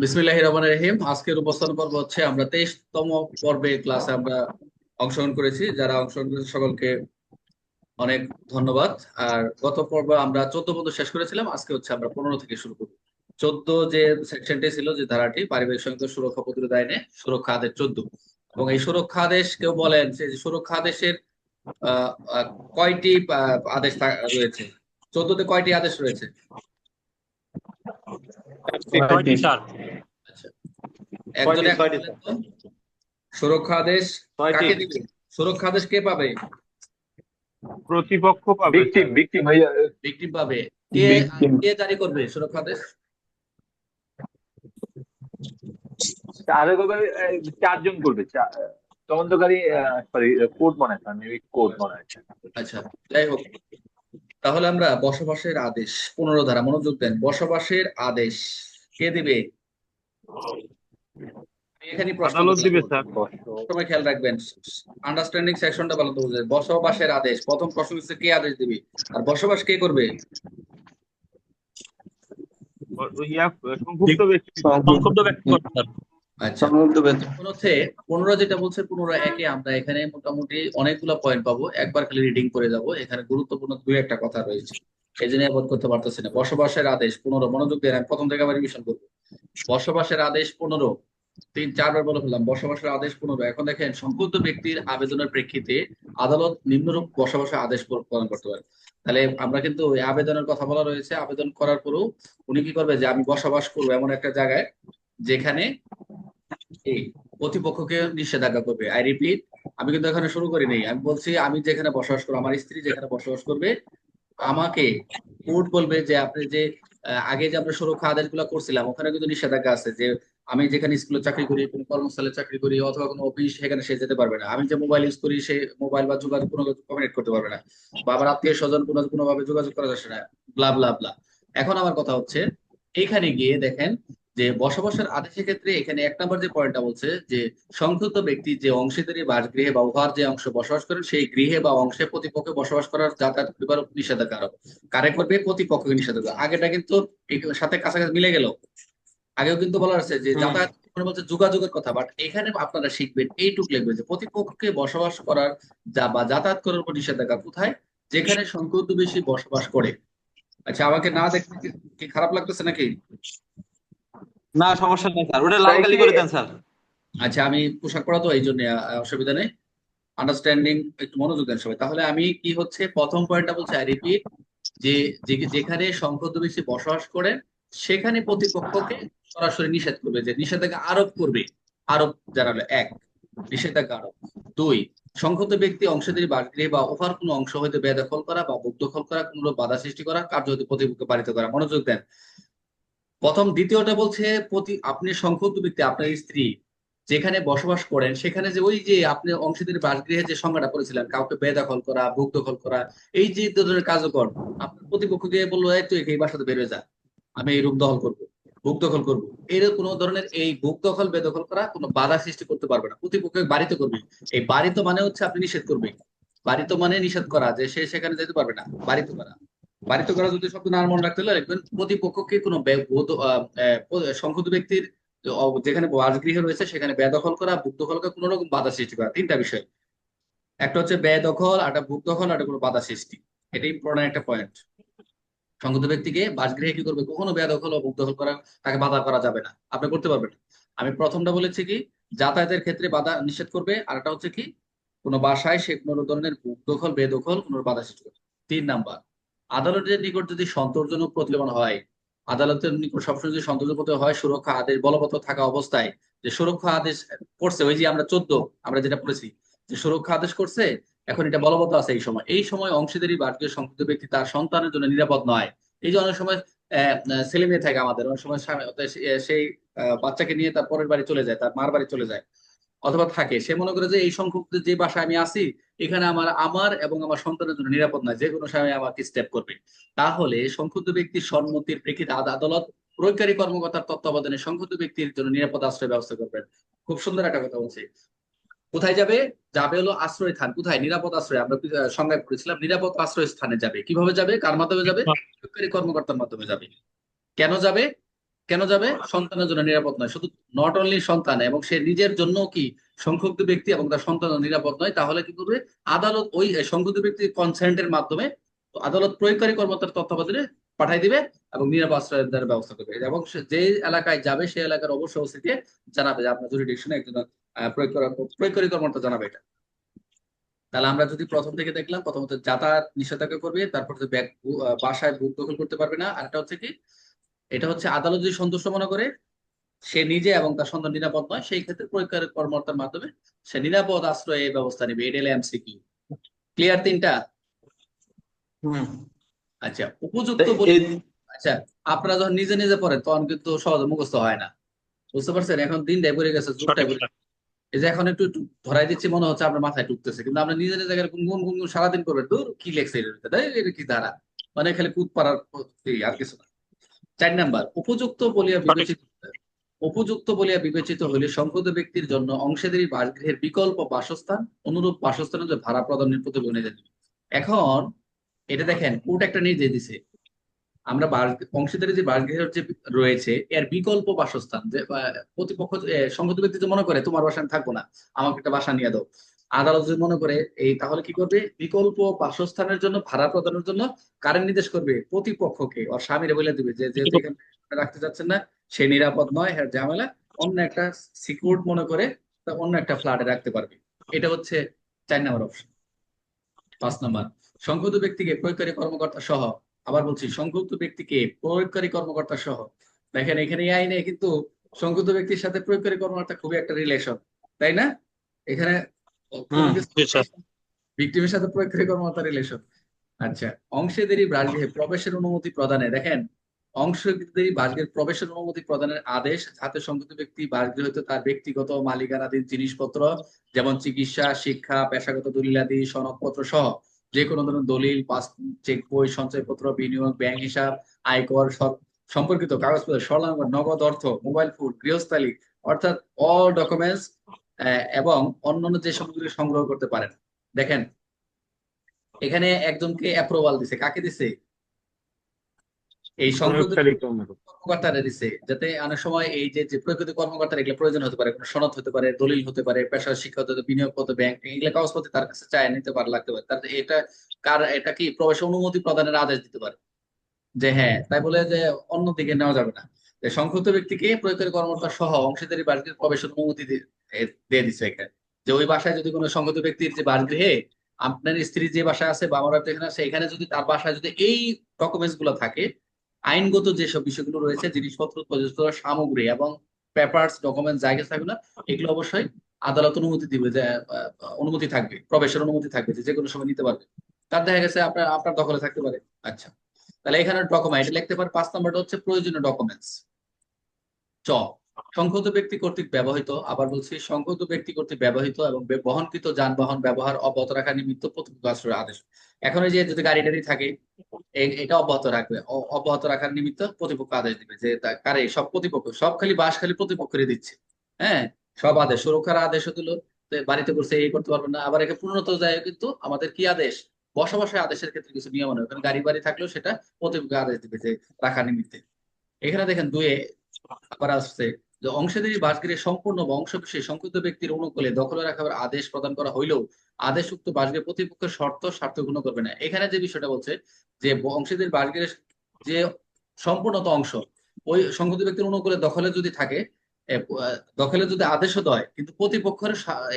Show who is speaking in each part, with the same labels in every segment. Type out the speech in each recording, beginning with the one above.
Speaker 1: বিসমিল্লাহ রহমান রহিম। আজকের উপস্থান পর্ব হচ্ছে আমরা তেইশতম পর্বে ক্লাসে আমরা অংশগ্রহণ করেছি। যারা অংশগ্রহণ করেছে সকলকে অনেক ধন্যবাদ। আর গত পর্ব আমরা চোদ্দ পর্যন্ত শেষ করেছিলাম। আজকে হচ্ছে আমরা পনেরো থেকে শুরু করব চোদ্দ যে সেকশনটি ছিল যে ধারাটি, পারিবারিক সঙ্গে সুরক্ষা প্রতিরোধ আইনে সুরক্ষা আদেশ চোদ্দ। এবং এই সুরক্ষা আদেশ কেউ বলেন যে সুরক্ষা আদেশের কয়টি আদেশ রয়েছে? চোদ্দতে কয়টি আদেশ রয়েছে
Speaker 2: কয়টি স্যার
Speaker 1: আচ্ছা একজন
Speaker 2: কয়টি,
Speaker 1: এক
Speaker 2: কয়টি,
Speaker 1: বলেন তো? সুরক্ষা আদেশ কাকে দিবে? সুরক্ষা আদেশ কে পাবে?
Speaker 2: প্রতিপক্ষ পাবে।
Speaker 3: ভিকটিম ভিকটিম ভাইয়া।
Speaker 1: ভিকটিম পাবে। কে. কে জারি করবে সুরক্ষা আদেশ?
Speaker 3: চারজন করবে তদন্তকারী সরি কোর্ট মনে হয় মেবি কোর্ট মনে
Speaker 1: আচ্ছা যাই হোক। তাহলে আমরা বসবাসের আদেশ পনেরো ধারা মনোযোগ দেন। বসবাসের আদেশ কে দিবে? এখানে প্রশ্ন
Speaker 2: দিবে স্যার।
Speaker 1: সময় খেয়াল রাখবেন আন্ডারস্ট্যান্ডিং সেকশনটা ভালো তো বুঝে। বসবাসের আদেশ প্রথম প্রশ্ন হচ্ছে কে আদেশ দিবে? আর বসবাস কে করবে?
Speaker 2: সংক্ষুব্ধ ব্যক্তি।
Speaker 4: সংক্ষুব্ধ ব্যক্তি।
Speaker 1: আচ্ছা। হচ্ছে পনেরো যেটা বলছে পনেরো একে আমরা এখানে মোটামুটি অনেকগুলো পয়েন্ট পাবো। একবার খালি রিডিং করে যাব। এখানে গুরুত্বপূর্ণ দুই একটা কথা রয়েছে। এই জন্য অ্যাভয়েড করতে পারতেছি না। বসবাসের আদেশ পনেরো, মনোযোগ দিয়ে প্রথম থেকে আবার রিভিশন করব। বসবাসের আদেশ পনেরো, তিন, চারবার বলে ফেললাম, বসবাসের আদেশ পনেরো। এখন দেখেন সংক্ষুব্ধ ব্যক্তির আবেদনের প্রেক্ষিতে আদালত নিম্নরূপ বসবাসের আদেশ প্রদান করতে পারে। তাহলে আমরা কিন্তু ওই আবেদনের কথা বলা রয়েছে। আবেদন করার পরেও উনি কি করবে যে, আমি বসবাস করব এমন একটা জায়গায় যেখানে এই প্রতিপক্ষকে নিষেধাজ্ঞা করবে। আই রিপিট আমি কিন্তু এখানে শুরু করিনি। আমি বলছি, আমি যেখানে বসবাস করব, আমার স্ত্রী যেখানে বসবাস করবে আমাকে কোর্ট বলবে যে আপনি যে আগে যে আমরা সুরক্ষা আদেশগুলো করছিলাম, ওখানে কিন্তু নিষেধাজ্ঞা আছে যে আমি যেখানে স্কুলে চাকরি করি, কোনো কর্মস্থলে চাকরি করি অথবা কোনো অফিস সেখানে সে যেতে পারবে না। আমি যে মোবাইল ইউজ করি, সে মোবাইল বা যোগাযোগ কোনো কমিউনিকেট করতে পারবে না। বা আমার আত্মীয় স্বজন কোনো, কোনোভাবে যোগাযোগ করা যাচ্ছে না ব্লা ব্লা ব্লা এখন আমার কথা হচ্ছে, এখানে গিয়ে দেখেন যে বসবাসের আদেশের ক্ষেত্রে এখানে এক নম্বর যে পয়েন্টটা বলছে যে সংযুক্ত ব্যক্তি যে অংশীদারি বাসগৃহে বা উহার যে অংশ বসবাস করেন সেই গৃহে বা অংশে প্রতিপক্ষে বসবাস করার যাতায়াত করিবার নিষেধাজ্ঞা আরোপ কারে করবে? প্রতিপক্ষকে নিষেধাজ্ঞা। আগেটা কিন্তু সাথে কাছাকাছি মিলে গেল। আগেও কিন্তু বলা আছে যে যাতায়াত বলছে যোগাযোগের কথা বাট এখানে আপনারা শিখবেন এইটুক লিখবেন যে প্রতিপক্ষকে বসবাস করার যা বা যাতায়াত করার উপর নিষেধাজ্ঞা কোথায়? যেখানে সংখ্যক বেশি বসবাস করে। আচ্ছা আমাকে না দেখতে কি খারাপ লাগতেছে নাকি?
Speaker 4: না সমস্যা নেই স্যার। ওটা লাল কালি করে দেন স্যার।
Speaker 1: আচ্ছা আমি পোশাক পরা তো এই জন্য অসুবিধা নেই। আন্ডারস্ট্যান্ডিং একটু মনোযোগ দেন সবাই। তাহলে আমি কি হচ্ছে প্রথম পয়েন্টটা বলছি আই রিপিট যে যেখানে সংখ্যক বেশি বসবাস করে সেখানে প্রতিপক্ষকে সরাসরি নিষেধ করবে যে নিষেধাজ্ঞা আরোপ করবে। আরোপ জানালো এক নিষেধাজ্ঞা আরোপ। দুই সংক্ষত ব্যক্তি অংশীদারি বাসগৃহে বা ওভার কোনো অংশ হইতে বেদখল করা বা বুক দখল করা কোনো বাধা সৃষ্টি করা কার্য হইতে প্রতিপক্ষকে বাড়িতে করা। মনোযোগ দেন। প্রথম দ্বিতীয়টা বলছে প্রতি আপনি সংক্ষুব্ধ ব্যক্তি, আপনার স্ত্রী যেখানে বসবাস করেন, সেখানে যে ওই যে আপনি অংশীদারি বাসগৃহে যে সংজ্ঞাটা করেছিলেন কাউকে বেদখল করা বুক দখল করা, এই যে ধরনের কার্যকর, আপনার প্রতিপক্ষকে বলল, এই তুই এই বাসাতে বেরোয় যা, আমি এই রূপ দখল করব বুক দখল করব। এর কোনো ধরনের এই বুক দখল বেদখল করা কোনো বাধা সৃষ্টি করতে পারবে না। প্রতিপক্ষকে বাড়িতে করবে। এই বাড়িতে মানে হচ্ছে আপনি নিষেধ করবে। বাড়িতে মানে নিষেধ করা যে সে সেখানে যেতে পারবে না, বাড়িতে করা। বাড়িতে করা যদি শব্দ না মনে রাখতে হলে প্রতিপক্ষকে কোনো আহ, ব্যক্তির যেখানে বাসগৃহ রয়েছে সেখানে বেদখল করা বুক দখল করা কোনো রকম বাধা সৃষ্টি করা তিনটা বিষয়। একটা হচ্ছে বেদখল আর একটা বুক দখল আর একটা কোনো বাধা সৃষ্টি। এটা ইম্পর্টেন্ট একটা পয়েন্ট সংগত ব্যক্তিকে বাসগৃহে কি করবে? কখনো বেদখল ও বুক দখল করা তাকে বাধা করা যাবে না। আপনি করতে পারবেন। আমি প্রথমটা বলেছি কি যাতায়াতের ক্ষেত্রে বাধা নিষেধ করবে আর একটা হচ্ছে কি কোনো বাসায় সে কোনো ধরনের বুক দখল বেদখল কোনো বাধা সৃষ্টি করবে তিন নাম্বার আদালতের নিকট যদি সন্তোষজনক প্রতিবেদন হয়, আদালতের নিকট সবসময় যদি সন্তোষজনক হয়, সুরক্ষা আদেশ, বলবৎ থাকা অবস্থায় যে সুরক্ষা আদেশ করছে, ওই যে আমরা চোদ্দ, আমরা যেটা পড়েছি, যে সুরক্ষা আদেশ করছে, এখন এটা বলবৎ আছে এই সময়। এই সময় অংশীদারি বার্গীয় সংযুক্ত ব্যক্তি তার সন্তানের জন্য নিরাপদ নয়। এই যে অনেক সময় ছেলে মেয়ে থাকে আমাদের, অনেক সময় সেই বাচ্চাকে নিয়ে তার পরের বাড়ি চলে যায়, তার মার বাড়ি চলে যায়, অথবা থাকে। সে মনে করে যে এই সংখ্যক যে বাসায় আমি আছি এখানে আমার আমার এবং আমার সন্তানের জন্য নিরাপদ নয় যে কোনো সময় আমাকে স্টেপ করবে। তাহলে সংক্ষুব্ধ ব্যক্তির সম্মতির প্রেক্ষিতে আদ- আদালত প্রয়োগকারী কর্মকর্তার তত্ত্বাবধানে সংক্ষুব্ধ ব্যক্তির জন্য নিরাপদ আশ্রয় ব্যবস্থা করবেন। খুব সুন্দর একটা কথা বলছি। কোথায় যাবে? যাবে হলো আশ্রয় স্থান। কোথায়? নিরাপদ আশ্রয়। আমরা সংজ্ঞা করেছিলাম, নিরাপদ আশ্রয় স্থানে যাবে। কীভাবে যাবে? কার মাধ্যমে যাবে? প্রয়োগকারী কর্মকর্তার মাধ্যমে যাবে। কেন যাবে? কেন যাবে? সন্তানের জন্য নিরাপদ নয়। শুধু নট অনলি সন্তান, এবং সে নিজের জন্য কি সংক্ষুব্ধ ব্যক্তি এবং তার সন্তান নিরাপদ নয়, তাহলে কি করবে? আদালত ওই সংক্ষুব্ধ ব্যক্তির কনসেন্টের মাধ্যমে আদালত প্রয়োগকারী কর্মকর্তার তত্ত্বাবধানে পাঠাই দিবে এবং নিরাপদ আশ্রয়ের দ্বারা ব্যবস্থা করবে। এবং যে এলাকায় যাবে, সেই এলাকার অবশ্যই অবস্থিতি জানাবে যে আপনার জুরিডিকশনে একজন প্রয়োগ করা, প্রয়োগকারী কর্মকর্তা জানাবে এটা। তাহলে আমরা যদি প্রথম থেকে দেখলাম, প্রথমত যাতায়াত নিষেধাজ্ঞা করবে, তারপর বাসায় বুক দখল করতে পারবে না। আর একটা হচ্ছে কি, এটা হচ্ছে আদালত যদি সন্তুষ্ট মনে করে সে নিজে এবং তার সন্তান নিরাপদ নয় সেই ক্ষেত্রে প্রয়োগকারী কর্মকর্তার মাধ্যমে সে নিরাপদ আশ্রয়ে ব্যবস্থা নেবে। এটা হলো এমসিকিউ ক্লিয়ার তিনটা? আচ্ছা উপযুক্ত আচ্ছা আপনারা যখন নিজে নিজে পড়েন তখন কিন্তু সহজে মুখস্থ হয় না। বুঝতে পারছেন? এখন দিনটাই পড়ে গেছে যুগটাই পড়ে গেছে। এই যে এখন একটু একটু ধরাই দিচ্ছি মনে হচ্ছে আপনার মাথায় ঢুকতেছে কিন্তু আমরা নিজে নিজে জায়গায় গুনগুন গুনগুন সারাদিন করবেন দূর কি লেখছে এটা কি ধারা? মানে খালি কুদ পাড়ার আর কিছু না। চার নাম্বার উপযুক্ত বলিয়া বিবেচিত উপযুক্ত বলিয়া বিবেচিত হইলে সংক্রত ব্যক্তির জন্য অংশীদারি বাসগৃহের বিকল্প বাসস্থান অনুরূপ বাসস্থানের ভাড়া প্রদানের প্রতিবেদন দিবে এখন, এটা দেখেন কোর্ট একটা নির্দেশ দিছে। আমরা অংশীদারি যে বাসগৃহ যে রয়েছে, এর বিকল্প বাসস্থান, যে প্রতিপক্ষ সংগত ব্যক্তি যে মনে করে, তোমার বাসায় আমি থাকব না, আমাকে একটা বাসা নিয়ে দাও। আদালত যদি মনে করে, এই তাহলে কি করবে? বিকল্প বাসস্থানের জন্য, ভাড়া প্রদানের জন্য কারেন্ট নির্দেশ করবে প্রতিপক্ষকে। ওর স্বামীরে বলে দিবে যে রাখতে যাচ্ছেন না, সে নিরাপদ নয় হ্যাঁ ঝামেলা। অন্য একটা সিকিউর মনে করে অন্য একটা ফ্ল্যাটে রাখতে পারবে। এটা হচ্ছে চার নম্বর অপশন পাঁচ নম্বর, সংক্ষুব্ধ ব্যক্তিকে প্রয়োগকারী কর্মকর্তা সহ, আবার বলছি, সংক্ষুব্ধ ব্যক্তিকে প্রয়োগকারী কর্মকর্তা সহ। দেখেন, এখানে এই আইনে কিন্তু সংক্ষুব্ধ ব্যক্তির সাথে প্রয়োগকারী কর্মকর্তা খুবই একটা রিলেশন তাই না? এখানে ভিক্টিমের সাথে প্রয়োগকারী কর্মকর্তা রিলেশন আচ্ছা অংশীদারি বাসগৃহে প্রবেশের অনুমতি প্রদানে দেখেন অংশীদারি বাসগৃহের প্রবেশের অনুমতি প্রদানের আদেশ যাতে সংযুক্ত ব্যক্তি বাসগৃহ হতে তার ব্যক্তিগত মালিকানাধীন জিনিসপত্র যেমন চিকিৎসা শিক্ষা পেশাগত দলিলাদি সনদপত্র সহ যে কোনো ধরনের দলিল পাস চেক বই সঞ্চয়পত্র বিনিয়োগ ব্যাংক হিসাব আয়কর সম্পর্কিত কাগজপত্র স্বর্ণাঙ্গ নগদ অর্থ মোবাইল ফোন গৃহস্থালী অর্থাৎ অল ডকুমেন্টস এবং অন্যান্য যে সামগ্রী সংগ্রহ করতে পারেন। দেখেন এখানে একজনকে অ্যাপ্রুভাল দিছে। কাকে দিছে? এই। কর্মকর্তারা দিছে যাতে অনেক সময় এই যে প্রকৃতি কর্মকর্তার এগুলো প্রয়োজন হতে পারে কোনো সনদ হতে পারে দলিল হতে পারে পেশা শিক্ষা হতে বিনিয়োগ করতে ব্যাংক এগুলো কাগজপত্র তার কাছে চায় নিতে পারে লাগতে পারে। তার এটা কার এটা কি প্রবেশ অনুমতি প্রদানের আদেশ দিতে পারে? যে হ্যাঁ তাই বলে যে অন্যদিকে নেওয়া যাবে না। সংক্ষুব্ধ ব্যক্তিকে প্রয়োগকারী কর্মকর্তা সহ অংশীদারি বাসগৃহের প্রবেশের অনুমতি দিয়ে দিচ্ছে এখানে যে ওই বাসায় যদি কোনো সংগত ব্যক্তির যে বাসগৃহে আপনার স্ত্রী যে বাসায় আছে বা আমার এখানে আছে, এখানে যদি তার বাসায় যদি এই ডকুমেন্টসগুলো থাকে, আইনগত যেসব বিষয়গুলো রয়েছে, জিনিসপত্র প্রযোজিত সামগ্রী এবং পেপারস ডকুমেন্ট যা কিছু থাকবে না, এগুলো অবশ্যই আদালত অনুমতি দিবে যে অনুমতি থাকবে, প্রবেশের অনুমতি থাকবে যে কোনো সময় নিতে পারবে। তার দেখা গেছে আপনার আপনার দখলে থাকতে পারে। আচ্ছা। তাহলে এখানে ডকুমেন্ট লিখতে পারে, পাঁচ নম্বরটা হচ্ছে প্রয়োজনীয় ডকুমেন্টস চ সংক্ষুব্ধ ব্যক্তি কর্তৃক ব্যবহৃত, আবার বলছি সংক্ষুব্ধ ব্যক্তি কর্তৃক ব্যবহৃত এবং বহনকৃত যানবাহন ব্যবহার অব্যাহত রাখা নিমিত্ত প্রতিপক্ষ আশ্রয়ের আদেশ। এখন যে, যদি গাড়ি টাড়ি থাকে এটা অব্যাহত রাখবে। অব্যাহত রাখার নিমিত্ত প্রতিপক্ষ আদেশ দিবে যে কারে সব প্রতিপক্ষ, সব খালি বাস খালি প্রতিপক্ষেরই দিচ্ছে। হ্যাঁ? সব আদেশ, সুরক্ষার আদেশও দিল বাড়িতে করছে এই করতে পারবে না। আবার একে পূর্ণত যায় কিন্তু আমাদের কি আদেশ? বসবাসের আদেশের ক্ষেত্রে কিছু নিয়ম আছে ওখানে গাড়ি বাড়ি থাকলেও সেটা প্রতিপক্ষ আদেশ দিবে যে, রাখার নিমিত্তে। এখানে দেখেন দুয়ে আবার আসছে। যে অংশীদারি সম্পূর্ণ সংক্ষিপ্ত ব্যক্তির অনুকূলে দখলে রাখার আদেশ প্রদান করা হইলেও আদেশ উক্ত প্রতিপক্ষের শর্ত করবে না। এখানে যে বিষয়টা বলছে, যে অংশীদারি যে সম্পূর্ণত অংশ, ওই সংক্ষিপ্ত ব্যক্তির অনুকূলে দখলে যদি থাকে দখলে যদি আদেশও দেয়, কিন্তু প্রতিপক্ষের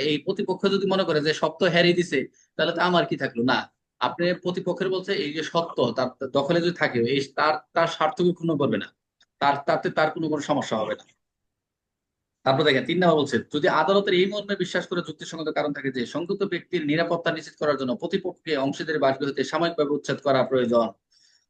Speaker 1: এই প্রতিপক্ষ যদি মনে করে যে সত্য হ্যারি দিছে, তাহলে তো আমার কি থাকল? না। আপনি প্রতিপক্ষের বলছে এই যে সত্য, তার তার দখলে যদি থাকে, এই তার তার স্বার্থকে ক্ষুণ্ণ করবে না। তার, তাতে তার কোনো কোনো সমস্যা হবে না। তারপর দেখেন, তিন নম্বর বলছে, যদি আদালতের এই মর্মে বিশ্বাস করে যুক্তিসঙ্গত কারণ থাকে যে সংযুক্ত ব্যক্তির নিরাপত্তা নিশ্চিত করার জন্য প্রতিপক্ষকে অংশীদারি বাসগৃহ হতে সাময়িকভাবে উচ্ছেদ করা প্রয়োজন।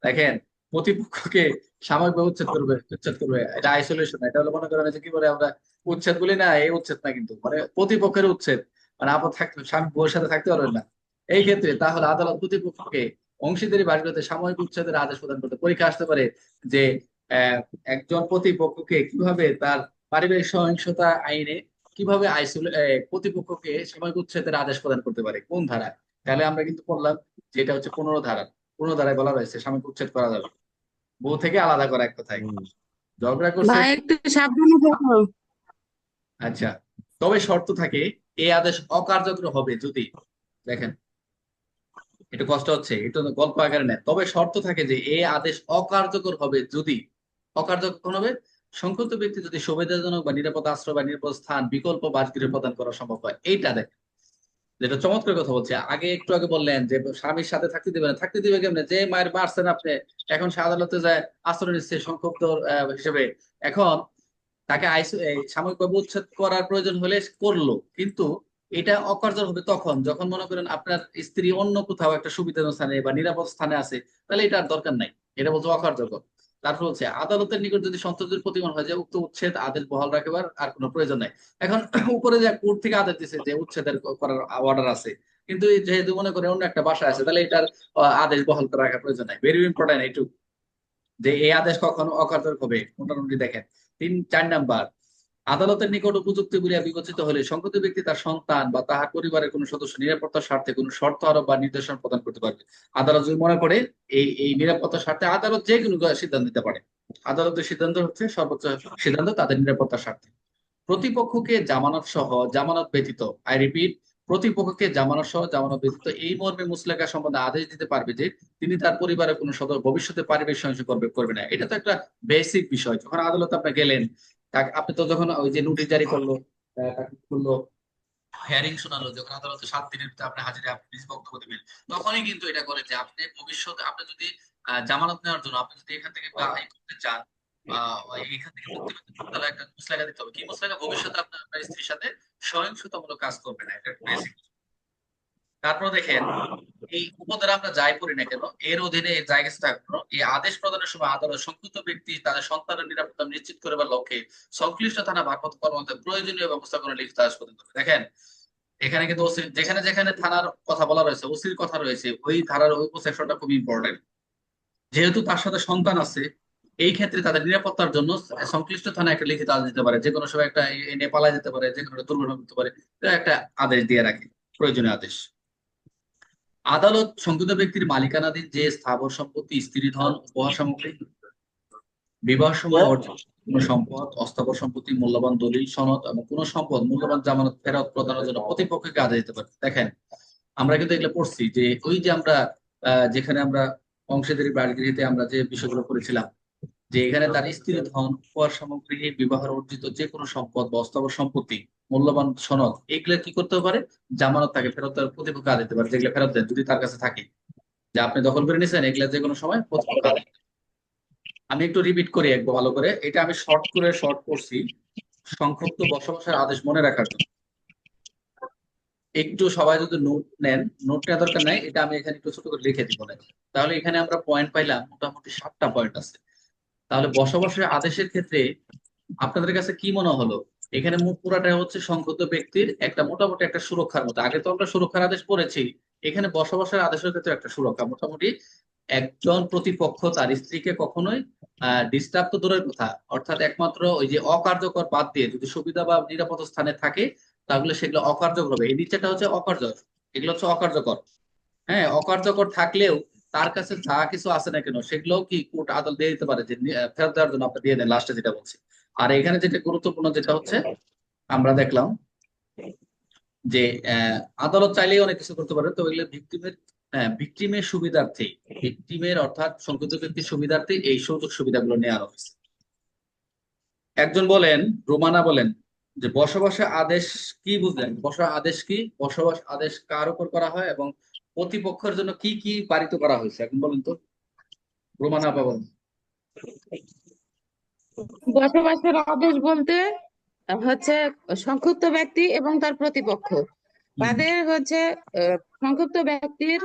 Speaker 1: দেখেন, প্রতিপক্ষকে সাময়িকভাবে উচ্ছেদ করবে উচ্ছেদ করবে, এটা আইসোলেশন এটা হলো মনে করেন কি বলে আমরা উচ্ছেদ বলি না, এই উচ্ছেদ না কিন্তু মানে প্রতিপক্ষের উচ্ছেদ মানে আপদ থাকতে, স্বামী বউয়ের সাথে থাকতে পারবেন না। এই ক্ষেত্রে তাহলে আদালত প্রতিপক্ষকে অংশীদারি বাসগৃহতে সাময়িক উচ্ছেদের আদেশ প্রদান করতে, পরীক্ষা আসতে পারে যে একজন প্রতিপক্ষকে কীভাবে তার পারিবারিক সহিংসতা আইনে কীভাবে প্রতিপক্ষকে সাময়িক উচ্ছেদের আদেশ প্রদান করতে পারে? কোন ধারায়? তাহলে আমরা কিন্তু পড়লাম যেটা হচ্ছে পনেরো ধারা। পনেরো ধারায় বলা রয়েছে সাময়িক উচ্ছেদ করা যাবে বউ থেকে আলাদা করা এক কথায়। ঝগড়া করছে
Speaker 5: ভাই একটু সাবধানে থাকো
Speaker 1: আচ্ছা। তবে শর্ত থাকে এই আদেশ অকার্যকর হবে যদি দেখেন। একটু কষ্ট হচ্ছে একটু গল্প আকারে নেয় তবে শর্ত থাকে যে এই আদেশ অকার্যকর হবে যদি অকার্যকর কখন হবে সংক্ষিপ্ত ব্যক্তি যদি সুবিধাজনক বা নিরাপদ আশ্রয় বা নিরাপদ স্থান, বিকল্প বাসগৃহ প্রদান করা সম্ভব হয়। এইটা দেখ, যেটা চমৎকার কথা বলছে। আগে একটু আগে বললেন যে স্বামীর সাথে থাকতে দিবে না। থাকতে দিবে কেমনে? যে মায়ের মারছেন আপনি, এখন সে আদালতে যায়, আশ্রয় নিচ্ছে সংক্ষিপ্ত হিসেবে। এখন তাকে সাময়িকভাবে উচ্ছেদ করার প্রয়োজন হলে করল। কিন্তু এটা অকার্যকর হবে তখন, যখন মনে করেন আপনার স্ত্রী অন্য কোথাও একটা সুবিধাজনক স্থানে বা নিরাপদ স্থানে আছে, তাহলে এটা আর দরকার নাই। এটা বলছে অকার্যকর। তারপর হচ্ছে আদালতের নিকট যদি সন্তোষের প্রতিমান হয় যে উক্ত উচ্ছেদ আদেশ বহাল রাখবার আর কোনো প্রয়োজন নাই। এখন উপরে যে কোর্ট থেকে আদেশ দিছে যে উচ্ছেদের করার অর্ডার আছে, কিন্তু যেহেতু মনে করে অন্য একটা বাসা আছে, তাহলে এটার আদেশ বহাল করে রাখার প্রয়োজন নাই। ভেরি ইম্পর্টেন্ট এইটুক, যে এই আদেশ কখনো অকার্যকর হবে মোটামুটি দেখেন, তিন, চার নাম্বার আদালতের নিকট উপযুক্ত বলিয়া বিবেচিত হলে সংগত ব্যক্তি তার সন্তান বা তাহার পরিবারের কোনো সদস্য নিরাপত্তার স্বার্থে কোনো শর্ত আরোপ বা নির্দেশনা প্রদান করতে পারবে। আদালত যদি মনে করে এই এই নিরাপত্তার স্বার্থে আদালত যে কোনো সিদ্ধান্ত দিতে পারে। আদালতের সিদ্ধান্ত হচ্ছে সর্বোচ্চ সিদ্ধান্ত তাদের নিরাপত্তার স্বার্থে। প্রতিপক্ষকে জামানত সহ জামানত ব্যতীত, আই রিপিট, প্রতিপক্ষকে জামানত সহ জামানত ব্যতীত এই মর্মে মুসলেকা সম্বন্ধে আদেশ দিতে পারবে যে তিনি তার পরিবারের কোনো সদস্য ভবিষ্যতে পারিবারিক সহিংস করবে করবে না। এটা তো একটা বেসিক বিষয়। যখন আদালতে আপনি গেলেন আপনি তো যখন ওই যে নোটিশ জারি করল তাকে করল হিয়ারিং শোনালো যখন আদালতে সাত দিনের আপনি হাজিরে আপনি নিজ বক্তব্য দেবেন তখনই কিন্তু এটা করে যে আপনি ভবিষ্যতে আপনি যদি জামানত নেওয়ার জন্য আপনি যদি এখান থেকে বা করতে চান এখান থেকে মুক্তি পেতে তাহলে একটা মুসলাকা দিতে হবে। কি মুসলাকা ভবিষ্যতে আপনি আপনার স্ত্রীর সাথে সহিংসতামূলক কাজ করবে না এটা বেসিক তারপর দেখেন এই উপধারা আমরা যাই করি না কেন, এর অধীনে জায়গা থাকল এই আদেশ প্রদানের সময় আদালত সংক্ষিপ্ত ব্যক্তি, তাদের সন্তানের নিরাপত্তা নিশ্চিত করবার লক্ষ্যে সংশ্লিষ্ট থানা ভারপ্রাপ্ত কর্মকর্তা প্রয়োজনীয় ব্যবস্থা করে লিখিত আদেশ প্রদান দেখেন, এখানে কিন্তু ওসি যেখানে যেখানে থানার কথা বলা রয়েছে, ওসির কথা রয়েছে, ওই ধারার ওই সেকশনটা খুব ইম্পর্টেন্ট যেহেতু তার সাথে সন্তান আছে, এই ক্ষেত্রে তাদের নিরাপত্তার জন্য সংশ্লিষ্ট থানা একটা লিখিত আদেশ দিতে পারে। যে কোনো সময় একটা নেপালে যেতে পারে যে কোনো দুর্ঘটনা ঘটতে পারে একটা আদেশ দিয়ে রাখে, প্রয়োজনীয় আদেশ। আদালত সংযুক্ত ব্যক্তির মালিকানাধীন যে স্থাবর সম্পত্তি, স্ত্রী ধন, উপহার সামগ্রী, বিবাহ সময় অর্জন, কোন সম্পদ, অস্থাবর সম্পত্তি, মূল্যবান দলিল, সনদ এবং কোন সম্পদ, মূল্যবান জামানত, ফেরত প্রদানের জন্য প্রতিপক্ষকে আদেশ দিতে পারে। দেখেন, আমরা কিন্তু এগুলো পড়ছি যে ওই যে আমরা যেখানে আমরা অংশীদারি বাড়িগৃহীতে আমরা যে বিষয়গুলো করেছিলাম যে এখানে তার স্ত্রী ধন, উপহার সামগ্রী বিবাহের অর্জিত যে কোনো সম্পদ বা অস্থাবর সম্পত্তি, মূল্যবান সনদ, এগুলো কি করতে পারে? জামানত তাকে ফেরত দেওয়ার প্রতিপক্ষ আদেশ দিতে পারে, যেগুলো ফেরত দেন যদি তার কাছে থাকে। যে আপনি দখল করে নিয়েছেন এগুলা যে কোনো সময় প্রতিপক্ষ পারে। আমি একটু রিপিট করি একবার ভালো করে। এটা আমি শর্ট করে শর্ট করছি। সংক্ষিপ্ত বসবাসের আদেশ মনে রাখার জন্য। একটু সবাই যদি নোট নেন নোট নেওয়ার দরকার নাই, এটা আমি এখানে একটু ছোট করে লিখে দিব তাহলে এখানে আমরা পয়েন্ট পাইলাম, মোটামুটি সাতটা পয়েন্ট আছে। তাহলে বসবাসের আদেশের ক্ষেত্রে আপনাদের কাছে কি মনে হলো? এখানে মুখ পুরাটা হচ্ছে সংক্ষিপ্ত ব্যক্তির একটা মোটামুটি একটা সুরক্ষার মতো। আগে তো আমরা সুরক্ষার আদেশ পড়েছি, এখানে বসবাসের আদেশের ক্ষেত্রে একটা সুরক্ষা। মোটামুটি একজন প্রতিপক্ষ তার স্ত্রীকে কখনোই ডিস্টার্ব তো দূরের কথা, অর্থাৎ একমাত্র ওই যে অকার্যকর বাদ দিয়ে যদি সুবিধা বা নিরাপদ স্থানে থাকে, তাহলে সেগুলো অকার্যকর হবে। এই নিচেটা হচ্ছে অকার্যকর। এগুলো হচ্ছে অকার্যকর। হ্যাঁ অকার্যকর থাকলেও তার কাছে যা কিছু আছে না কেন সেগুলো কি কোর্ট আদালত দিয়ে দিতে পারে যে ফেরত দেওয়ার জন্য আপনি দিয়ে দেন? লাস্টে যেটা বলছি। আর এখানে যেটা গুরুত্বপূর্ণ যেটা হচ্ছে, আমরা দেখলাম যে আদালত চাইলেই অনেক কিছু করতে পারে তো এগুলো ভিক্টিমের ভিক্টিমের সুবিধার্থে ভিক্টিমের অর্থাৎ সংক্ষিপ্ত ব্যক্তির সুবিধার্থে এই সুযোগ সুবিধাগুলো নেওয়া হয়েছে। একজন বলেন, রোমানা বলেন যে, বসবাসের আদেশ কি বুঝলেন? বসবাস আদেশ কি? বসবাস আদেশ কার উপর করা হয় এবং প্রতিপক্ষের জন্য কি কি পারিত করা হয়েছে? এখন বলেন তো। রোমানা আপা বলেন।
Speaker 5: বসবাসের আদেশ বলতে হচ্ছে সংক্ষিপ্ত ব্যক্তি এবং তার প্রতিপক্ষ। তাদের হচ্ছে সংক্ষিপ্ত ব্যক্তির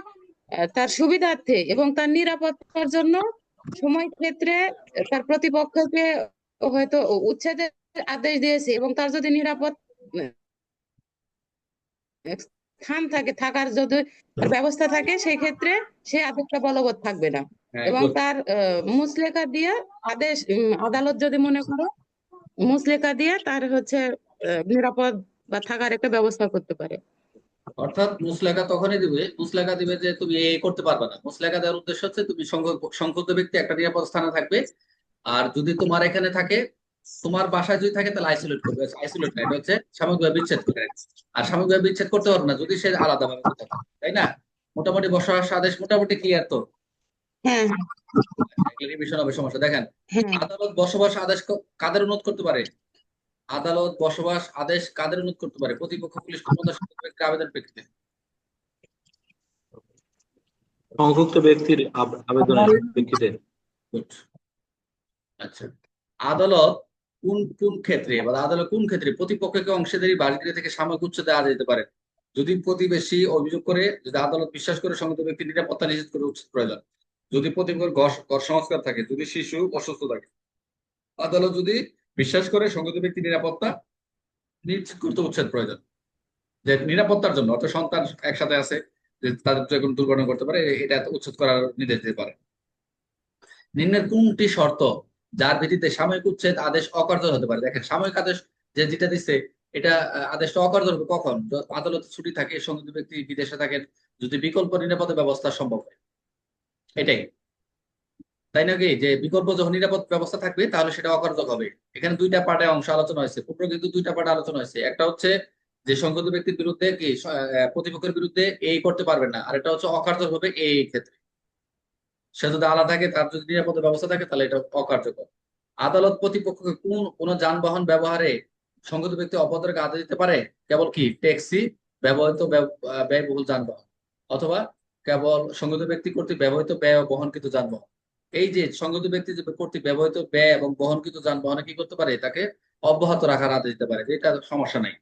Speaker 5: তার সুবিধার্থে এবং তার নিরাপত্তার জন্য সময় ক্ষেত্রে তার প্রতিপক্ষকে হয়তো উচ্ছেদের আদেশ দিয়েছে এবং তার যদি নিরাপদ স্থান থাকে থাকার যদি ব্যবস্থা থাকে সেই ক্ষেত্রে সেই আদেশটা বলবৎ থাকবে না।
Speaker 1: হ্যাঁ,
Speaker 5: এবং তার আহ, মুচলেকা দিয়ে আদেশ আদালত যদি মনে করো মুচলেকা দিয়ে তার হচ্ছে নিরাপদ বা থাকার একটা ব্যবস্থা করতে পারে।
Speaker 1: অর্থাৎ মুসলেখা তখনই দিবে মুসলেখা দিবে যে তুমি এ করতে পারবে না। মুসলেখা দেওয়ার উদ্দেশ্য হচ্ছে তুমি সংক্ষুব্ধ ব্যক্তি একটা নিরাপদ স্থানে থাকবে। আর যদি তোমার এখানে থাকে তোমার বাসায় যদি থাকে তাহলে আইসোলেট করবে আইসোলেট না এটা হচ্ছে সাময়িকভাবে বিচ্ছেদ করে। আর সাময়িকভাবে বিচ্ছেদ করতে পারবে না যদি সে আলাদাভাবে থাকে তাই না? মোটামুটি বসবাস আদেশ মোটামুটি ক্লিয়ার তো?
Speaker 5: হ্যাঁ।
Speaker 1: রিভিশন হবে সমস্যা। দেখেন
Speaker 5: হ্যাঁ।
Speaker 1: আদালত বসবাস আদেশ কাদের অনুরোধ করতে পারে? আদালত বসবাস আদেশ কাদের অনুরোধ করতে পারে? প্রতিপক্ষ পুলিশ কর্মকর্তা আবেদন প্রেক্ষিতে
Speaker 4: সংযুক্ত ব্যক্তির আব- আবেদনের প্রেক্ষিতে।
Speaker 1: আচ্ছা। আদালত কোন কোন ক্ষেত্রে বা আদালত কোন ক্ষেত্রে প্রতিপক্ষকে অংশীদারি বাড়িগৃহ থেকে সাময়িক উচ্ছেদে দেওয়া যেতে পারে? যদি প্রতিবেশী অভিযোগ করে, যদি আদালত বিশ্বাস করে সংগত ব্যক্তির নিরাপত্তা নিশ্চিত করে উচিত প্রয়োজন। যদি প্রতিপক্ষের ঘর সংস্কার থাকে, যদি শিশু অসুস্থ থাকে। আদালত যদি বিশ্বাস করে সংগত ব্যক্তির নিরাপত্তা নিশ্চিত করতে উচ্ছেদ প্রয়োজন। যে নিরাপত্তার জন্য, অর্থাৎ সন্তান একসাথে আছে, যে তাদের যে কোনো দুর্ঘটনা করতে পারে, এটা উচ্ছেদ করার নির্দেশ দিতে পারে। নিম্নের কোনটি শর্ত যার ভিত্তিতে সাময়িক উচ্ছেদ আদেশ অকার্যকর হতে পারে। দেখেন, সাময়িক আদেশ যে যেটা দিচ্ছে এটা আদেশটা অকার্যকর হবে কখন? আদালতে ছুটি থাকে, সংযুক্ত ব্যক্তি বিদেশে থাকেন, যদি বিকল্প নিরাপদ ব্যবস্থা সম্ভব হয়। এটাই। তাই নাকি? যে বিকল্প যখন নিরাপদ ব্যবস্থা থাকবে, তাহলে সেটা অকার্যকর হবে। এখানে দুইটা পার্টে অংশ আলোচনা হয়েছে। পূর্ব কিন্তু দুইটা পার্টে আলোচনা হয়েছে। একটা হচ্ছে যে সংযুক্ত ব্যক্তির বিরুদ্ধে কি প্রতিপক্ষের বিরুদ্ধে এই করতে পারবেন না। আর এটা হচ্ছে অকার্যকর হবে এই ক্ষেত্রে। সে যদি আলাদা থাকে তার যদি নিরাপত্তা ব্যবস্থা থাকে তাহলে এটা অকার্যকর। আদালত প্রতিপক্ষকে কোন কোন যানবাহন ব্যবহারে সংগত ব্যক্তি অপরাধের আদেশ দিতে পারে? কেবল কি? ট্যাক্সি ব্যবহৃত ব্যব- ব্যয়বহুল যানবাহন অথবা কেবল সংগত ব্যক্তি কর্তৃক ব্যবহৃত ব্যয় বহনকৃত যানবাহন। এই যে সংগত ব্যক্তি কর্তৃক ব্যবহৃত ব্যয় এবং বহনকৃত যানবাহনে কি করতে পারে? তাকে অব্যাহত রাখার আদেশ দিতে পারে। এটা সমস্যা নাই।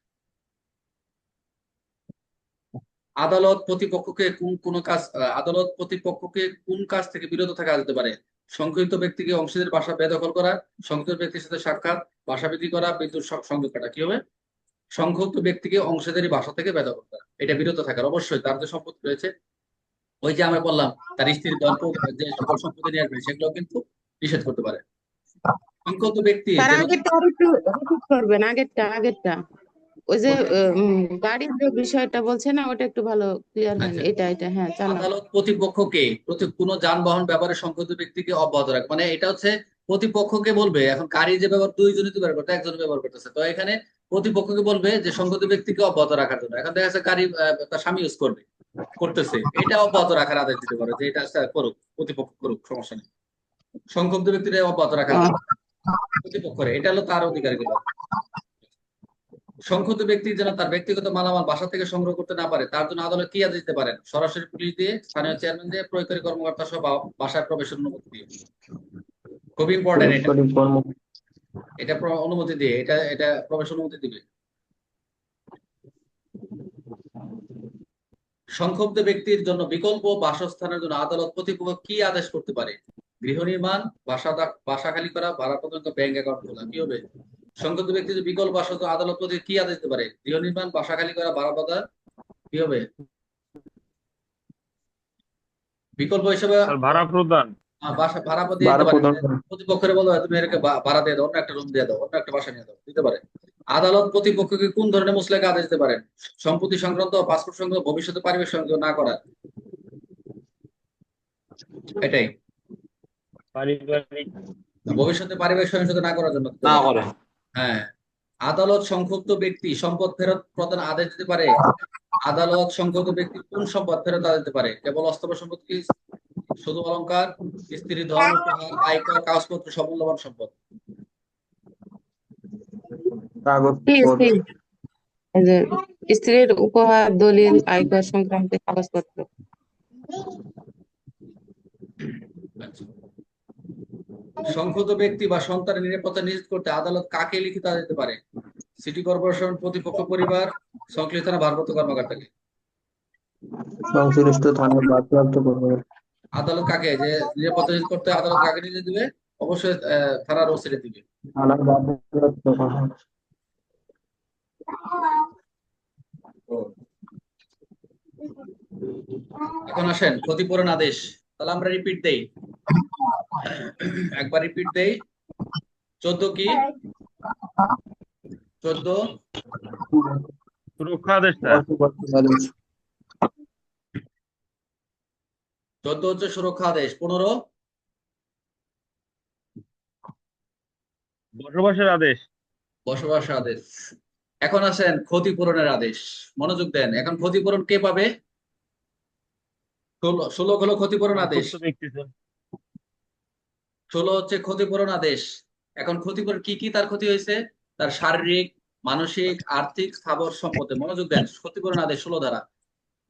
Speaker 1: আদালত প্রতিপক্ষকে কোন কোন কাজ আদালত প্রতিপক্ষকে কোন কাজ থেকে বিরত থাকা যেতে পারে? সংক্ষিপ্ত ব্যক্তিকে অংশীদার বাসা বেদখল করা সংক্ষিপ্ত ব্যক্তির সাথে সাক্ষাৎ বাসা বিক্রি করা বিদ্যুৎ সংযোগ কাটা কি হবে? সংক্ষিপ্ত ব্যক্তিকে অংশীদারি বাসা থেকে বেদখল করা এটা বিরত থাকার অবশ্যই তার যে সম্পত্তি রয়েছে ওই যে আমরা বললাম তার স্ত্রীর দল্প যে সকল সম্পত্তি নিয়ে আসবে সেগুলো কিন্তু নিষেধ করতে পারে। সংক্ষিপ্ত ব্যক্তি
Speaker 5: আগেরটা আগেরটা। ওই যে গাড়ির যে বিষয়টা বলছে না ওটা একটু ভালো ক্লিয়ার হয়নি।
Speaker 1: আচ্ছা।
Speaker 5: এটা এটা হ্যাঁ
Speaker 1: আদালত প্রতিপক্ষকে প্রতি কোন যানবাহন ব্যাপারে সংক্ষিপ্ত ব্যক্তিকে অব্যাহত রাখে। মানে এটা হচ্ছে প্রতিপক্ষকে বলবে এখন গাড়ি যে ব্যবহার দুইজনই তো ব্যবহার করতে একজন ব্যবহার করতেছে। তো এখানে প্রতিপক্ষকে বলবে যে সংক্ষিপ্ত ব্যক্তিকে অব্যাহত রাখার জন্য। এখন দেখা যাচ্ছে গাড়ি তার স্বামী ইউজ করবে করতেছে। এটা অব্যাহত রাখার আদেশ দিতে পারে যে এটা আচ্ছা, করুক প্রতিপক্ষ করুক সমস্যা নেই। সংক্ষিপ্ত ব্যক্তিরা অব্যাহত রাখার
Speaker 5: আহ।
Speaker 1: প্রতিপক্ষরে এটা হলো তার অধিকারগুলো সংক্ষিপ্ত ব্যক্তি যেন তার ব্যক্তিগত মালামাল বাসা থেকে সংগ্রহ করতে না পারে তার জন্য আদালত কি আদেশ দিতে পারেন? সরাসরি পুলিশ দিয়ে স্থানীয় চেয়ারম্যান দিয়ে প্রয়োগকারী কর্মকর্তা সহ বাসায় প্রবেশের অনুমতি দিয়ে। খুব ইম্পর্টেন্ট এটা। এটা অনুমতি দিয়ে এটা এটা প্রবেশ অনুমতি দিবে। সংক্ষুব্ধ ব্যক্তির জন্য বিকল্প বাসস্থানের জন্য আদালত প্রতিপক্ষ কি আদেশ করতে পারে? গৃহ নির্মাণ বাসা বাসা খালি করা ভাড়া পর্যন্ত ব্যাংক অ্যাকাউন্ট খোলা কি হবে? সংক্ষুব্ধ ব্যক্তি যে বিকল্প বাসা তো আদালত প্রতি কি আদেশ দিতে পারে? গৃহ নির্মাণ বাসা খালি করা ভাড়া পাতা কি হবে? বিকল্প হিসেবে
Speaker 2: ভাড়া প্রদান।
Speaker 1: ভাড়া দিয়ে
Speaker 4: ভাড়া
Speaker 1: দিতে পারে।
Speaker 4: প্রদান করা।
Speaker 1: প্রতিপক্ষের বলো তুমি এরকে ভাড়া দিয়ে দাও অন্য একটা রুম দিয়ে দাও অন্য একটা বাসা নিয়ে দাও। দিতে পারে। আদালত প্রতিপক্ষকে কোন ধরনের মুসলেখা আদেশ দিতে পারেন সম্পত্তি সংক্রান্ত পাসপোর্ট সংক্রান্ত ভবিষ্যতে পারিবারিক সংযোগ না করা এটাই। ভবিষ্যতে পারিবারিক সংযোগ না করার জন্য।
Speaker 4: না করে
Speaker 1: হ্যাঁ। আদালত সংক্ষুব্ধ ব্যক্তি সম্পদ ফেরত প্রদান আদেশ দিতে পারে। আদালত সংক্ষুব্ধ ব্যক্তি কোন সম্পদ ফেরত আদেশ দিতে পারে? কেবল অস্থাবর সম্পদ কি? শুধু অলংকার স্ত্রী ধন উপহার আয়কর কাগজপত্র সব মূল্যবান সম্পদ।
Speaker 5: স্ত্রীর উপহার দলিল আয়কর সংক্রান্ত কাগজপত্র।
Speaker 1: আচ্ছা। সংক্ষুব্ধ ব্যক্তি বা সন্তানের নিরাপত্তা নিশ্চিত করতে আদালত কাকে লিখিত আদেশ দিতে পারে? সিটি কর্পোরেশন প্রতিপক্ষ পরিবার সংশ্লিষ্ট থানা ভারপ্রাপ্ত কর্মকর্তাকে
Speaker 4: সংশ্লিষ্ট থানার ভারপ্রাপ্ত কর্মকর্তা।
Speaker 1: আদালত কাকে? যে নিরাপত্তা নিশ্চিত করতে আদালত কাকে নির্দেশ দিবে? অবশ্যই থানার ওসিরে দিবে।
Speaker 4: থানার ভারপ্রাপ্ত
Speaker 1: এখন আসেন ক্ষতিপূরণ আদেশ। তাহলে আমরা রিপিট দেই। একবার রিপিট দেই। চোদ্দ কি? চোদ্দ। চোদ্দ হচ্ছে সুরক্ষা আদেশ পনেরো।
Speaker 2: বসবাসের আদেশ।
Speaker 1: বসবাস আদেশ। এখন আসেন ক্ষতিপূরণের আদেশ। মনোযোগ দেন। এখন ক্ষতিপূরণ কে পাবে? ষোলো ষোলো হলো ক্ষতিপূরণ আদেশ। ষোলো হচ্ছে ক্ষতিপূরণ আদেশ। এখন ক্ষতিপূরণ কি কি তার ক্ষতি হয়েছে? তার শারীরিক, মানসিক, আর্থিক, স্থাবর সম্পদে মনোযোগ দেন, ক্ষতিপূরণ আদেশ ষোলো ধারা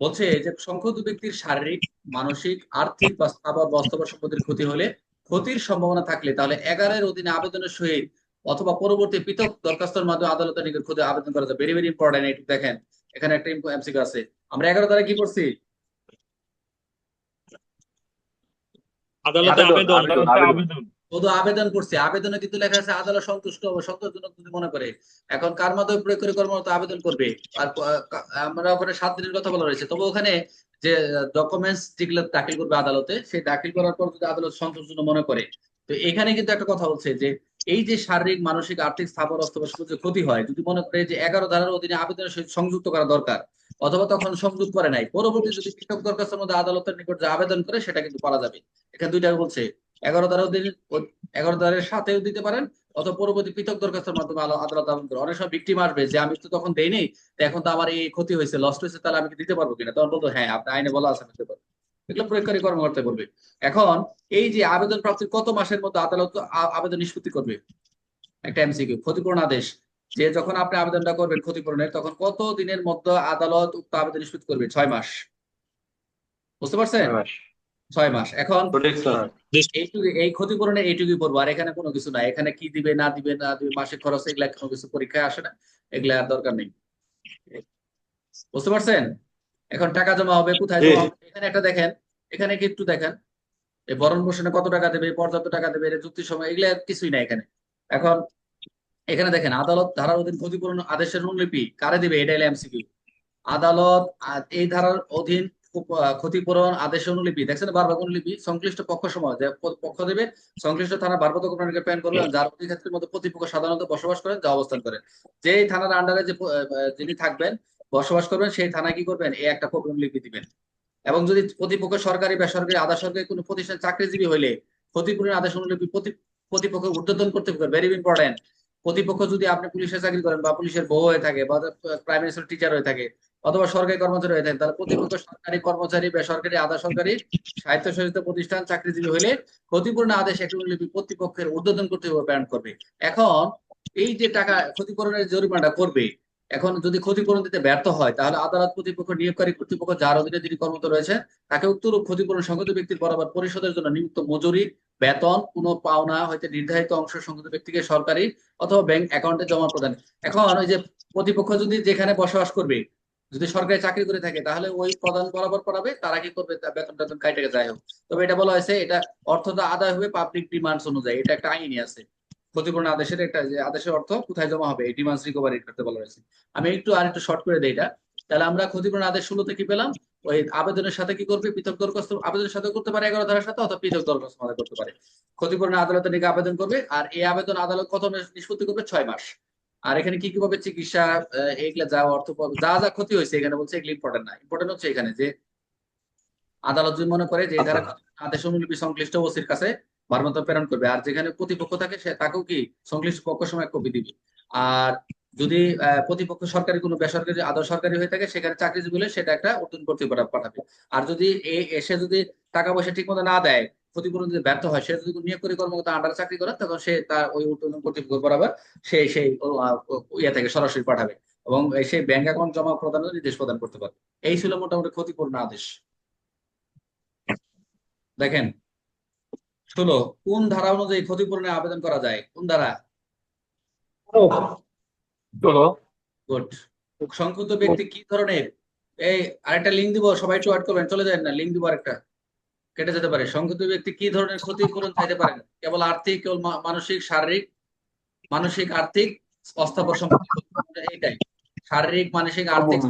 Speaker 1: বলছে যে সংক্ষুব্ধ ব্যক্তির শারীরিক, মানসিক, আর্থিক বা স্থাবর বাস্তব সম্পদের ক্ষতি হলে ক্ষতির সম্ভাবনা থাকলে তাহলে এগারোর অধীনে আবেদনের সহিত অথবা পরবর্তী পৃথক দরখাস্তর মাধ্যমে আদালতের নিকট ক্ষতি আবেদন করা যায়। ভেরি ভেরি ইম্পর্টেন্ট দেখেন। এখানে একটা এমসিকিউ আছে। আমরা এগারো দ্বারা কি করছি
Speaker 2: আদালতে
Speaker 3: আবেদন,
Speaker 1: শুধু আবেদন করছে আবেদনে কিন্তু লেখা আছে আদালত সন্তুষ্ট হবে সন্তোষজনক যদি মনে করে। এখন কার মাধ্যমে প্রয়োগ করে কর্মরত আবেদন করবে? আর আমরা ওখানে সাত দিনের কথা বলা রয়েছে। তবে ওখানে যে ডকুমেন্টস যেগুলো দাখিল করবে আদালতে সেই দাখিল করার পর যদি আদালত সন্তোষজনক মনে করে তো এখানে কিন্তু একটা কথা বলছে যে এই যে শারীরিক মানসিক আর্থিক স্থাবর অথবা যে ক্ষতি হয় যদি মনে করে যে এগারো ধারার অধীনে আবেদনের সহিত সংযুক্ত করা দরকার অথবা তখন সংযোগ করে নাই। পরবর্তী যদি পৃথক দরখাস্তের মধ্যে আদালতের নিকট যে আবেদন করে, সেটা কিন্তু করা যাবে। এখানে দুইটা বলছে, এগারো ধারা অধীনে এগারো ধারের সাথেও দিতে পারেন, অথবা পরবর্তী পৃথক দরখাস্তের মাধ্যমে আদালত আবেদন করে। অনেক সময় ভিকটিম আসবে যে, আমি তো তখন দেইনি এখন তো আমার এই ক্ষতি হয়েছে লস্ট হয়েছে, তাহলে আমি দিতে পারব কিনা? তখন বলতো হ্যাঁ আপনি আইনে বলা আছে দিতে পারব। এগুলো প্রয়োগকারী কর্মকর্তা বলবে। এখন এই যে আবেদন প্রাপ্তির কত মাসের মধ্যে আদালত আবেদন নিষ্পত্তি করবে? একটা এমসিকিউ, ক্ষতিপূরণ আদেশ। যে যখন আপনি আবেদনটা করবেন ক্ষতিপূরণের তখন কত দিনের মধ্যে আদালত উক্ত আবেদন নিষ্পত্তি করবে? ছয় মাস। বুঝতে পারছেন? ছয় মাস। এখন এই ক্ষতিপূরণে এইটুকুই পড়ব আর এখানে কোনো কিছু নাই। এখানে কি দিবে না দিবে না দিবে মাসিক খরচ এগুলা কোনো কিছু পরীক্ষায় আসে না। এগুলা আর দরকার নেই। বুঝতে পারছেন? এখন টাকা জমা হবে কোথায় জমা হবে? এখানে একটা দেখেন এখানে কি একটু দেখেন। এই ভরণ পোষণে কত টাকা দেবে পর্যাপ্ত টাকা দেবে যুক্তি সময় এগুলা কিছুই নাই এখানে। এখন এখানে দেখেন, আদালত ধারার অধীন ক্ষতিপূরণ আদেশের অনুলিপি কারে দিবে? এটা এমসিকিউ আদালত এই ধারার অধীন ক্ষতিপূরণ আদেশ অনুলিপি দেখছেন বারবার অনুলিপি সংশ্লিষ্ট পক্ষ সময় পক্ষ দেবে, সংশ্লিষ্ট থানা ভারপ্রাপ্ত কর্মচারীকে প্রেরণ করবে যার অধিক্ষেত্রের মধ্যে প্রতিপক্ষ সাধারণত বসবাস করেন, যা অবস্থান করেন যেই থানার আন্ডারে যে যিনি থাকবেন, বসবাস করবেন, সেই থানায় কি করবেন? এই একটা অনুলিপি দিবেন। এবং যদি প্রতিপক্ষ সরকারি, বেসরকারি, আধা সরকারি কোনো প্রতিষ্ঠান চাকরিজীবী হইলে ক্ষতিপূরণ আদেশ অনুলিপি প্রতি- প্রতিপক্ষ ঊর্ধ্বতন করতে ভেরি ইম্পর্টেন্ট প্রতিপক্ষ যদি আপনি পুলিশের চাকরি করেন বা পুলিশের বউ হয়ে থাকে বা প্রাইম মিনিস্টার টিচার হয়ে থাকে অথবা সরকারি কর্মচারী হয়ে থাকে তাহলে প্রতিপক্ষ সরকারি কর্মচারী বেসরকারি আধা সরকারি স্বায়ত্তশাসিত প্রতিষ্ঠান চাকরিজীবী হলে ক্ষতিপূরণ আদেশ একটি অনুলিপি উদ্বোধন ঊর্ধ্বতন কর্তৃপক্ষ প্রেরণ করবে। এখন এই যে টাকা ক্ষতিপূরণের জরিমানা করবে এখন যদি ক্ষতিপূরণ দিতে ব্যর্থ হয়, তাহলে আদালত প্রতিপক্ষ, নিয়োগকারী কর্তৃপক্ষ যার অধীনে যিনি কর্মরত রয়েছে তাকে উক্তরূপ ক্ষতিপূরণ সংগত ব্যক্তির বরাবর পরিশোধের জন্য নিযুক্ত মজুরি, বেতন কোনো পাওনা হয়তো নির্ধারিত অংশ সংগত ব্যক্তিকে সরকারি অথবা ব্যাংক অ্যাকাউন্টে জমা প্রদান। এখন ওই যে প্রতিপক্ষ যদি যেখানে বসবাস করবে, যদি সরকারি চাকরি করে থাকে, তাহলে ওই প্রদান বরাবর করাবে, তারা কি করবে? বেতন টেতন কাইটে যাই হোক। তবে এটা বলা হয়েছে, এটা অর্থটা আদায় হবে পাবলিক ডিমান্ডস অনুযায়ী, এটা একটা আইনই আছে। ক্ষতিপূরণ আদেশের একটা যে আদেশের অর্থ কোথায় জমা হবে এই ডিমান্ডস রিকভারি করতে বলা হয়েছে। আমি একটু আর একটু শর্ট করে দিই এটা। তাহলে আমরা ক্ষতিপূরণ আদেশ ষোলোতে কি পেলাম? ওই আবেদনের সাথে কি করবে? পৃথক দরখাস্ত আবেদনের সাথে করতে পারে এগারো ধারার সাথে অথবা পৃথক দরখাস্ত মামলা করতে পারে। ক্ষতিপূরণ আদালতের নিকট আবেদন করবে? আর এই আবেদন আদালত কত নিষ্পত্তি করবে? ছয় মাস। আর এখানে কি কি পাবে? চিকিৎসা এইগুলা যা অর্থ পাবে যা যা ক্ষতি হয়েছে এখানে বলছে এগুলো ইম্পর্টেন্ট না। ইম্পর্টেন্ট হচ্ছে এখানে যে আদালত যদি মনে করে যে ধারা আদেশ অনুলিপি সংশ্লিষ্ট ওসির কাছে বারমত প্রেরণ করবে। আর যেখানে প্রতিপক্ষ থাকে, সে তাকেও কি সংশ্লিষ্ট পক্ষ সময় কপি দিবে। আর যদি প্রতিপক্ষ সরকারি কোনো বেসরকারি, আদৌ সরকারি হয়ে থাকে, সেখানে চাকরিজীবী হলে সেটা একটা উত্তন কর্তৃপক্ষ পাঠাবে। আর যদি এসে যদি টাকা পয়সা ঠিক মতো না দেয়, ক্ষতিপূরণ যদি ব্যর্থ হয়, সে যদি কোনো নিয়োগকারী কর্মকর্তা আন্ডারে চাকরি করে, তখন সে তার ওই উত্তোলন কর্তৃপক্ষ বরাবর সেই সেই ইয়ে থেকে সরাসরি পাঠাবে এবং সেই ব্যাংক অ্যাকাউন্ট জমা প্রদানের নির্দেশ প্রদান করতে পারবে। এই ছিল মোটামুটি ক্ষতিপূরণ আদেশ। দেখেন ষোলো কোন ধারা অনুযায়ী ক্ষতিপূরণে আবেদন করা যায়? কোন ধারা? গুড সংক্ষুব্ধ ব্যক্তি কি ধরনের? এই আরেকটা লিঙ্ক দিব সবাই একটু করবেন চলে যায় না লিঙ্ক দিব আরেকটা। কেটে যেতে পারে। সংক্ষুব্ধ ব্যক্তি কি ধরনের ক্ষতিপূরণ চাইতে পারেন কেবল আর্থিক কেবল মানসিক শারীরিক মানসিক আর্থিক অস্থাবর সম্পত্তি এইটাই। শারীরিক মানসিক আর্থিক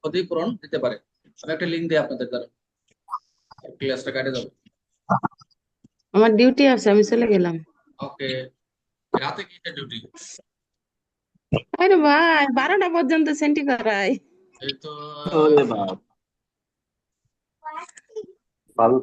Speaker 1: ক্ষতিপূরণ দিতে পারে। আমি একটা লিঙ্ক দিই আপনাদের দ্বারা। ক্লাসটা কাটে যাবে।
Speaker 5: আমার ডিউটি আছে আমি চলে গেলাম।
Speaker 1: ওকে রাতে কি ডিউটি
Speaker 5: আরে ভাই বারোটা পর্যন্ত সেন্টি করাই
Speaker 1: এই তো
Speaker 4: ওরে বাপ।
Speaker 3: ভালো